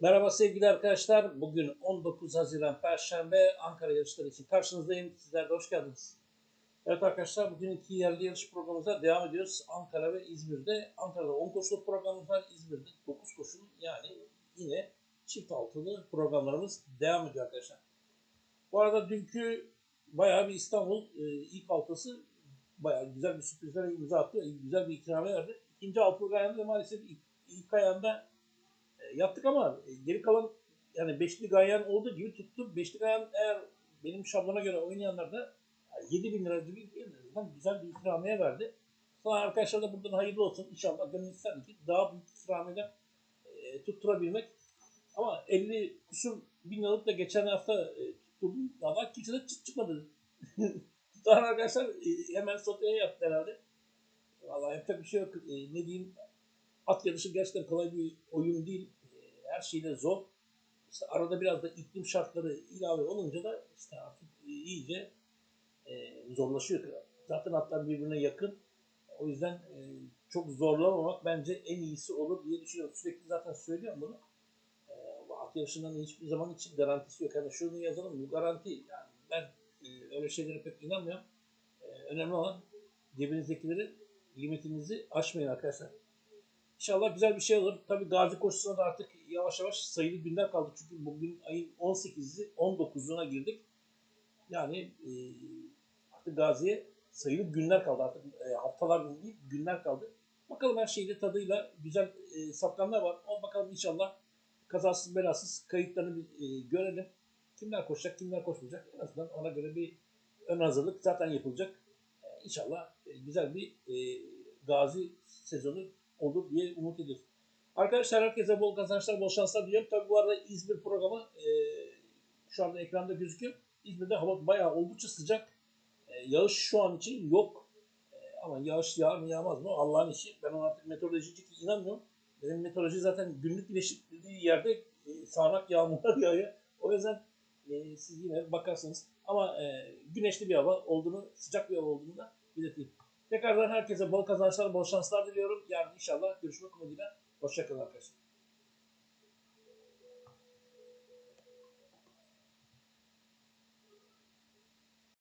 Merhaba sevgili arkadaşlar. Bugün 19 Haziran Perşembe Ankara yarışları için karşınızdayım. Sizler de hoş geldiniz. Evet arkadaşlar bugün iki yerli yarış programımıza devam ediyoruz. Ankara ve İzmir'de. Ankara'da 10 koşuluk programımız var. İzmir'de 9 koşulu yani yine çift altılı programlarımız devam ediyor arkadaşlar. Bu arada dünkü bayağı bir İstanbul e, ilk altısı bayağı güzel bir sürprizlere imza attı. Güzel bir ikramiye verdi. İkinci altı ayağında maalesef ilk, ilk ayağında yaptık ama e, geri kalan yani beşli gayen olduğu gibi tuttu. Beşli gayen eğer benim şablona göre oynayanlar da 7 bin lira gibi güzel bir ikramiye verdi. Sonra arkadaşlar da buradan hayırlı olsun. İnşallah gönül ister ki daha büyük ikramiyeler e, tutturabilmek. Ama 50 kusur bin liralık da geçen hafta e, tutturdum. Valla kimse de çıt çıkmadı. Tutan arkadaşlar e, hemen sotaya yaptı herhalde. Vallahi yapacak bir şey yok. E, ne diyeyim at yarışı gerçekten kolay bir oyun değil. Her şeyde zor. İşte arada biraz da iklim şartları ilave olunca da işte artık e, iyice e, zorlaşıyor. Zaten atlar birbirine yakın. O yüzden e, çok zorlamamak bence en iyisi olur diye düşünüyorum. Sürekli zaten söylüyorum bunu. E, at yarışından hiçbir zaman için garantisi yok. Yani şunu yazalım bu garanti. Yani ben e, öyle şeylere pek inanmıyorum. E, önemli olan cebinizdekileri limitinizi aşmayın arkadaşlar. İnşallah güzel bir şey olur. Tabii Gazi koşusuna da artık yavaş yavaş sayılı günler kaldı. Çünkü bugün ayın 18'i 19'una girdik. Yani e, artık Gazi'ye sayılı günler kaldı. Artık e, haftalar değil günler kaldı. Bakalım her şeyde tadıyla güzel e, safkanlar var. O bakalım inşallah kazasız belasız kayıtlarını bir, e, görelim. Kimler koşacak, kimler koşmayacak. En azından ona göre bir ön hazırlık zaten yapılacak. E, inşallah e, güzel bir e, Gazi sezonu olur diye umut ediyoruz. Arkadaşlar herkese bol kazançlar, bol şanslar diliyorum. Tabii bu arada İzmir programı e, şu anda ekranda gözüküyor. İzmir'de hava bayağı oldukça sıcak. E, yağış şu an için yok. E, ama yağış yağar mı yağmaz mı Allah'ın işi. Ben ona artık meteorolojik inanmıyorum. Benim meteoroloji zaten günlük güneşlediği yerde e, sağanak yağmurlar yağıyor. O yüzden e, siz yine bakarsınız. Ama e, güneşli bir hava olduğunu, sıcak bir hava olduğunu da belirteyim. Tekrardan herkese bol kazançlar, bol şanslar diliyorum. Yarın inşallah görüşmek umuduyla. Hoşçakalın arkadaşlar.